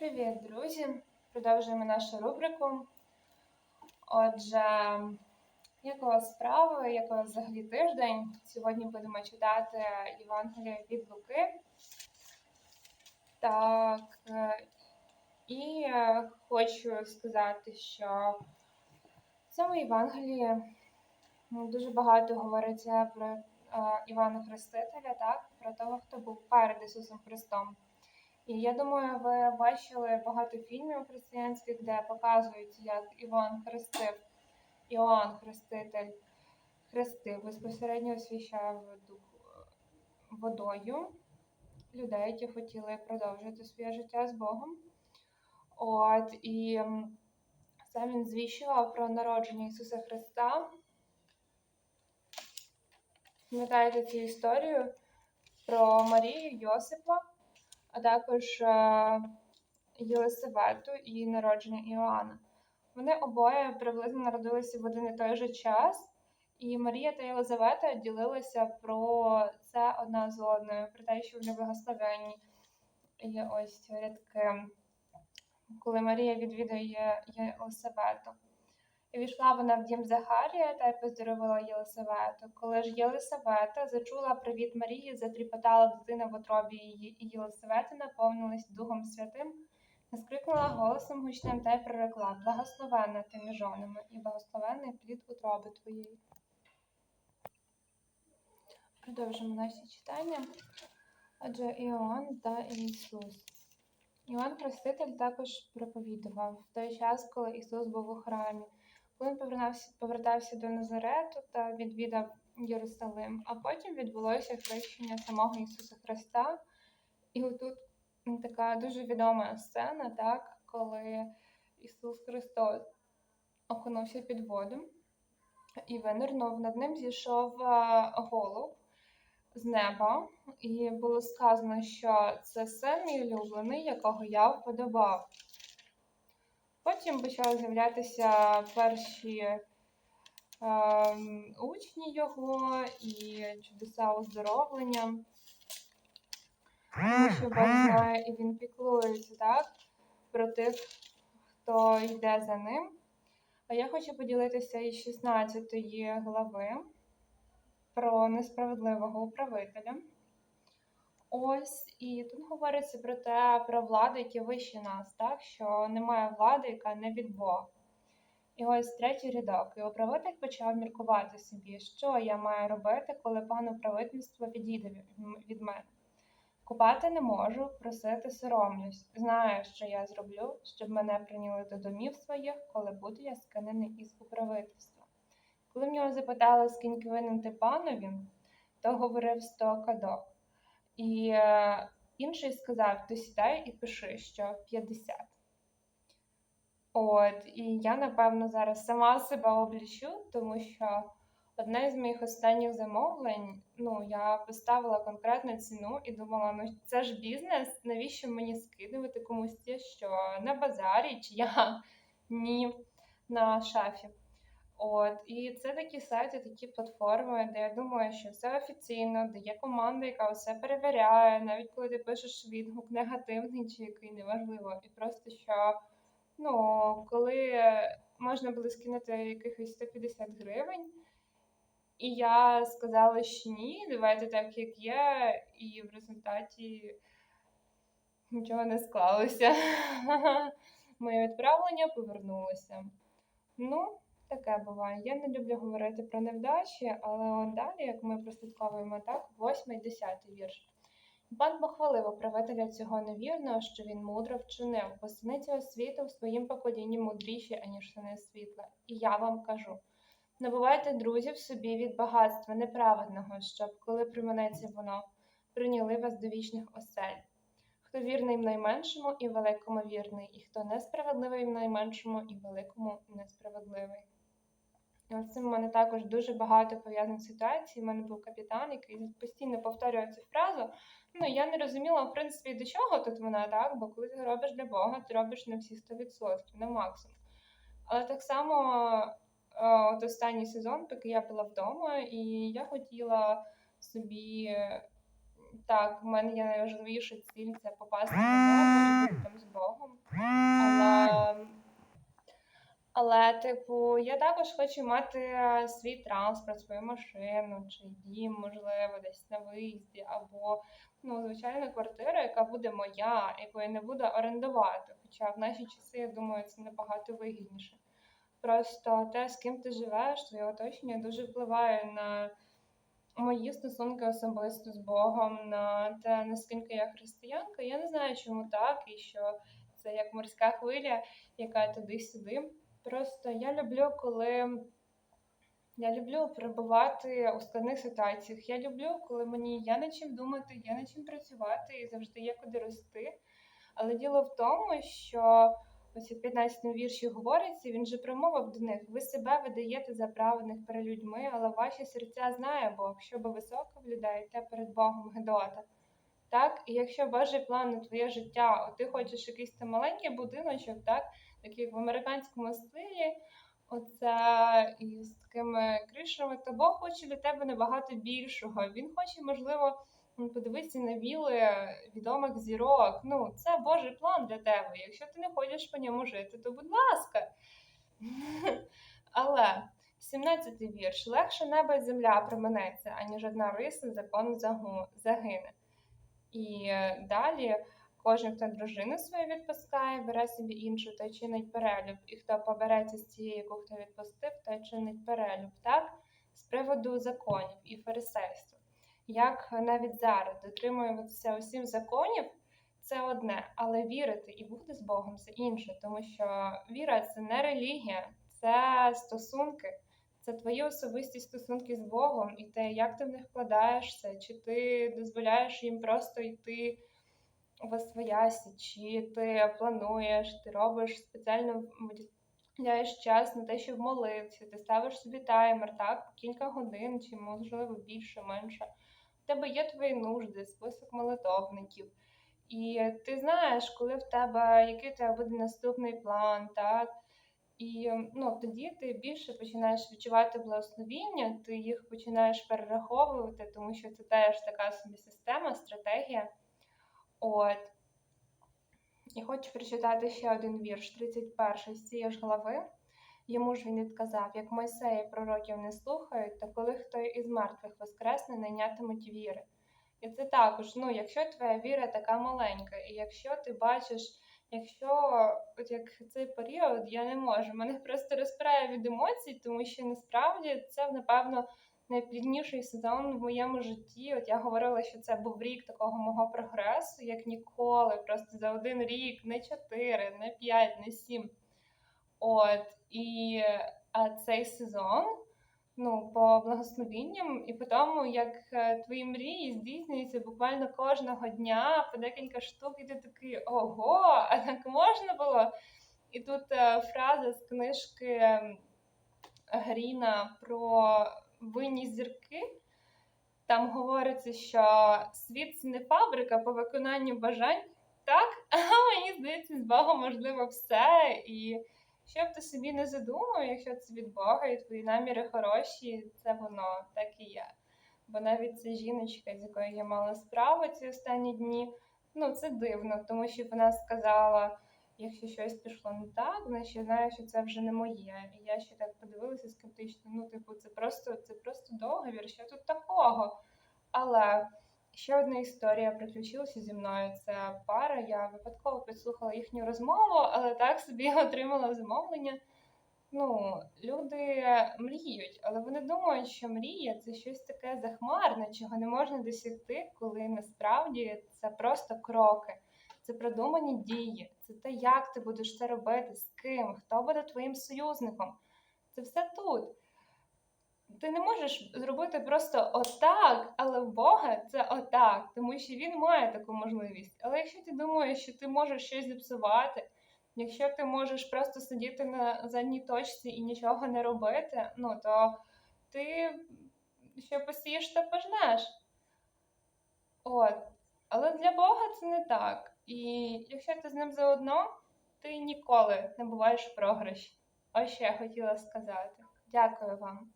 Привіт, друзі! Продовжуємо нашу рубрику. Отже, як у вас справи, як у вас взагалі тиждень? Сьогодні будемо читати Євангелія від Луки. Так, е, і хочу сказати, що в цьому Євангелії дуже багато говориться про е, Івана Хрестителя, так, про того, хто був перед Ісусом Христом. І я думаю, ви бачили багато фільмів християнських, де показують, як Іван хрестив, Іоанн Хреститель хрестив, безпосередньо освящав дух водою людей, які хотіли продовжити своє життя з Богом. От і сам він звіщував про народження Ісуса Христа. Пам'ятаєте цю історію про Марію Йосипа? А також е, Єлисавету і народження Іоанна. Вони обоє приблизно народилися в один і той же час, і Марія та Єлизавета ділилися про це одна з одною, про те, що вони благословенні. І ось рядки, коли Марія відвідує Єлисавету. І війшла вона в дім Захарія та й поздоровила Єлисавету. Коли ж Єлисавета зачула привіт Марії, затріпотала дитина в утробі її, і Єлисавета наповнилась Духом Святим, наскрикнула голосом гучним та й прорекла Благословенна ти між жонами, і благословенний плід утроби твоєї. Продовжимо наші читання. Адже Іоанн та Ісус. Іоанн Хреститель також проповідував в той час, коли Ісус був у храмі. Коли він повертався, повертався до Назарету та відвідав Єрусалим, а потім відбулося хрещення самого Ісуса Христа. І отут така дуже відома сцена, так, коли Ісус Христос окунувся під воду і винирнув. Над ним зійшов е, голуб з неба, і було сказано, що це син мій улюблений, якого я вподобав. Потім почали з'являтися перші ем, учні його і чудеса оздоровлення. Тому що Бог і він піклується так, про тих, хто йде за ним. А я хочу поділитися із 16 глави про несправедливого управителя. Ось і тут говориться про те, про владу, які вищі нас, так що немає влади, яка не від Бога. І ось третій рядок. І управитель почав міркувати собі, що я маю робити, коли пан управительство відійде від- від мене. Купати не можу, просити соромлюсь. Знаю, що я зроблю, щоб мене прийняли до домів своїх, коли буду я скинений із управительства. Коли в нього запитали, скільки винен ти панові, то говорив сто кадок. І е, інший сказав: ти сідай і пиши, що 50. От, і я, напевно, зараз сама себе облічу, тому що одне з моїх останніх замовлень, ну, я поставила конкретну ціну і думала, ну це ж бізнес, навіщо мені скидувати комусь те, що на базарі, чи я ні на шафі. От, і це такі сайти, такі платформи, де я думаю, що все офіційно, де є команда, яка все перевіряє, навіть коли ти пишеш відгук негативний чи який неважливо, і просто що ну, коли можна було скинути якихось 150 гривень, і я сказала, що ні, давайте так, як є, і в результаті нічого не склалося. Моє відправлення повернулося. Ну, таке буває. Я не люблю говорити про невдачі, але от далі, як ми прослідковуємо так, восьмий, десятий вірш. Пан похвалив управителя цього невірного, що він мудро вчинив, бо сини цього світу в своїм поколінні мудріші, аніж сини світла. І я вам кажу: набувайте друзів собі від багатства неправедного, щоб, коли приманеться воно, прийняли вас до вічних осель. Хто вірний в найменшому і великому вірний, і хто несправедливий в найменшому і великому несправедливий. Ось цим в мене також дуже багато пов'язаних ситуацій. У мене був капітан, який постійно повторював цю фразу. Ну, я не розуміла, в принципі, до чого тут вона, так? Бо коли ти робиш для Бога, ти робиш на всі 100%, на максимум. Але так само, е, от останній сезон, поки я була вдома, і я хотіла собі. Так, в мене є найважливіша ціль це попасти на і там з Богом. Але, типу, я також хочу мати е, свій транспорт, свою машину чи дім, можливо, десь на виїзді, або, ну, звичайно, квартира, яка буде моя, яку я не буду орендувати. Хоча в наші часи, я думаю, це набагато вигідніше. Просто те, з ким ти живеш, твоє оточення дуже впливає на мої стосунки особисто з Богом, на те, наскільки я християнка. Я не знаю, чому так, і що це як морська хвиля, яка туди-сюди. Просто я люблю, коли я люблю перебувати у складних ситуаціях. Я люблю, коли мені є над чим думати, є над чим працювати і завжди є куди рости. Але діло в тому, що ось у 15 вірші говориться, він же промовив до них: ви себе видаєте за праведних перед людьми, але ваші серця знає Бог, що ви високо вглядаєте перед Богом Гедота. Так, і якщо Божий план на твоє життя, от ти хочеш якийсь там маленький будиночок, так, такий як в американському стилі, оце із такими кришами, то Бог хоче для тебе набагато більшого. Він хоче, можливо, подивитися на віли відомих зірок. Ну, це Божий план для тебе. Якщо ти не хочеш по ньому жити, то будь ласка. Але 17-й вірш. Легше небо і земля проминеться, аніж одна риса закону загине. І е, далі кожен, хто дружину свою відпускає, бере собі іншу, той чинить перелюб. І хто побереться з цієї, яку хто відпустив, той чинить перелюб. Так? З приводу законів і фарисейства. Як навіть зараз дотримуватися усім законів, це одне, але вірити і бути з Богом це інше, тому що віра це не релігія, це стосунки. Це твої особисті стосунки з Богом і те, як ти в них вкладаєшся, чи ти дозволяєш їм просто йти в освоясі, чи ти плануєш, ти робиш спеціально виділяєш час на те, щоб молитися, ти ставиш собі таймер, так, кілька годин, чи можливо більше, менше. У тебе є твої нужди, список молитовників. І ти знаєш, коли в тебе, який у тебе буде наступний план, так? І ну, тоді ти більше починаєш відчувати благословіння, ти їх починаєш перераховувати, тому що це теж така собі система, стратегія. От. І хочу прочитати ще один вірш, 31 з цієї ж глави. Йому ж він відказав, як Мойсея пророків не слухають, то коли хто із мертвих воскресне, найнятимуть віри. І це також, ну, якщо твоя віра така маленька, і якщо ти бачиш, якщо от як цей період я не можу, мене просто розпирає від емоцій, тому що насправді це, напевно, найплідніший сезон в моєму житті. От я говорила, що це був рік такого мого прогресу, як ніколи. Просто за один рік, не чотири, не п'ять, не сім. От і а цей сезон ну, по благословінням і по тому, як е, твої мрії здійснюються буквально кожного дня по декілька штук, і ти такий ого, а так можна було? І тут е, фраза з книжки Гріна про винні зірки. Там говориться, що світ це не фабрика по виконанню бажань, так? А мені здається, з Богом можливо все. І що б ти собі не задумав, якщо це від Бога і твої наміри хороші, це воно так і є. Бо навіть ця жіночка, з якою я мала справу ці останні дні, ну це дивно, тому що вона сказала, якщо щось пішло не так, значить я знаю, що це вже не моє. І я ще так подивилася скептично. Ну, типу, це просто це просто договір, що тут такого. Але ще одна історія приключилася зі мною. Це пара. Я випадково підслухала їхню розмову, але так собі отримала замовлення. Ну, люди мріють, але вони думають, що мрія це щось таке захмарне, чого не можна досягти, коли насправді це просто кроки, це продумані дії, це те, як ти будеш це робити, з ким, хто буде твоїм союзником. Це все тут. Ти не можеш зробити просто отак, але в Бога це отак, тому що він має таку можливість. Але якщо ти думаєш, що ти можеш щось зіпсувати, якщо ти можеш просто сидіти на задній точці і нічого не робити, ну то ти що посієш, то пожнеш. От. Але для Бога це не так. І якщо ти з ним заодно, ти ніколи не буваєш в програші. Ось що я хотіла сказати. Дякую вам.